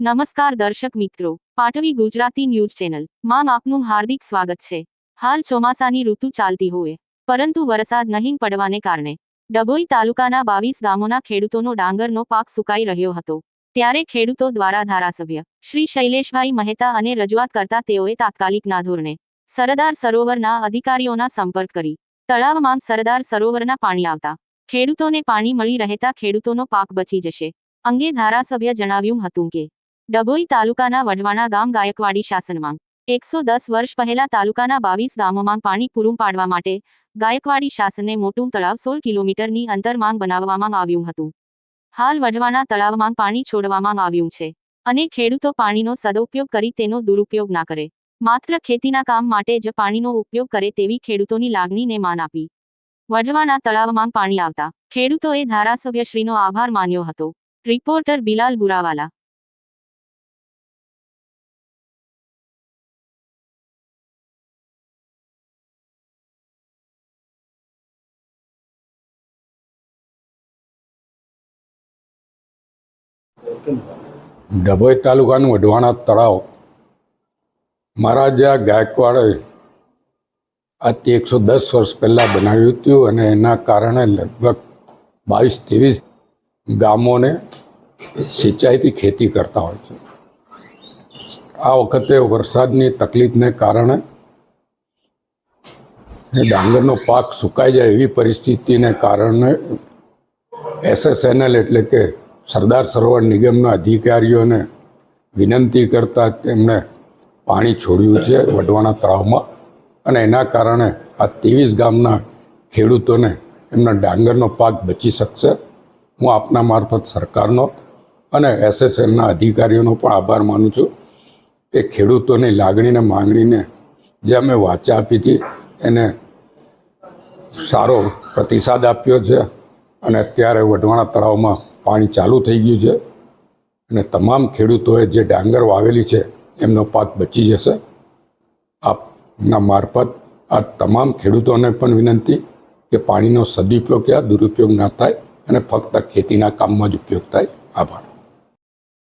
નમસ્કાર દર્શક મિત્રો પાટવી ગુજરાતી ન્યૂઝ ચેનલ. માં આપનું હાર્દિક સ્વાગત છે. હાલ ચોમાસાની ઋતુ ચાલતી હોય, પરંતુ વરસાદ નહીં પડવાને કારણે, ડભોઈ તાલુકાના બાવીસ ગામોના ખેડૂતોનો ડાંગરનો પાક સુકાઈ રહ્યો હતો. ત્યારે ખેડૂતો દ્વારા ધારાસભ્ય, શ્રી શૈલેષભાઈ મહેતા અને રજૂઆત કરતા તેઓએ તાત્કાલિકના ધોરણે સરદાર સરોવરના અધિકારીઓના સંપર્ક કરી, તળાવમાં સરદાર સરોવરના પાણી આવતા, ખેડૂતોને પાણી મળી રહેતા ખેડૂતોનો પાક બચી જશે, અંગે ધારાસભ્ય જણાવ્યું હતું કે ડભોઈ તાલુકાના વઢવાણા ગામ ગાયકવાડી શાસનમાં. એકસો દસ વર્ષ પહેલા તાલુકાના બાવીસ ગામોમાં પાણી પૂરું પાડવા માટે ગાયકવાડી શાસને મોટું તળાવ સોળ કિલોમીટરની અંતરમાંગ બનાવવામાં આવ્યું હતું. હાલ વઢવાણા તળાવમાં પાણી છોડવામાં આવ્યું છે અને ખેડૂતો પાણીનો સદુપયોગ કરી તેનો દુરુપયોગ ના કરે. માત્ર ખેતીના કામ માટે જ પાણીનો ઉપયોગ કરે તેવી ખેડૂતોની લાગણીને માન આપી. વઢવાણા તળાવમાં પાણી આવતા ખેડૂતોએ ધારાસભ્યશ્રીનો આભાર માન્યો હતો. રિપોર્ટર બિલાલ બુરાવાલા. ડભોઈ તાલુકાનું વઢવાણા તળાવ. મહારાજા ગાયકવાડે આજથી એકસો દસ વર્ષ પહેલાં બનાવ્યું હતું અને એના કારણે લગભગ બાવીસ ત્રેવીસ ગામોને સિંચાઈથી ખેતી કરતા હોય છે. આ વખતે વરસાદની તકલીફને કારણે ડાંગરનો પાક સુકાઈ જાય એવી પરિસ્થિતિને કારણે એસએસએનએલ એટલે કે સરદાર સરોવર નિગમના અધિકારીઓને વિનંતી કરતાં તેમણે પાણી છોડ્યું છે વઢવાણા તળાવમાં અને એના કારણે આ ત્રેવીસ ગામના ખેડૂતોને એમના ડાંગરનો પાક બચી શકશે. હું આપના મારફત સરકારનો અને એસએસએલના અધિકારીઓનો પણ આભાર માનું છું કે ખેડૂતોની લાગણીને માંગણીને જે અમે વાચા આપી હતી એને સારો પ્રતિસાદ આપ્યો છે અને અત્યારે વઢવાણા તળાવમાં પાણી ચાલુ થઈ ગયું છે અને તમામ ખેડૂતોએ જે ડાંગર વાવેલી છે, એમનો પાક બચી જશે. આપના મારફત આ તમામ ખેડૂતોને પણ વિનંતી કે પાણીનો સદુપયોગ યા દુરુપયોગ ના થાય અને ફક્ત ખેતીના કામમાં જ ઉપયોગ થાય. આભાર.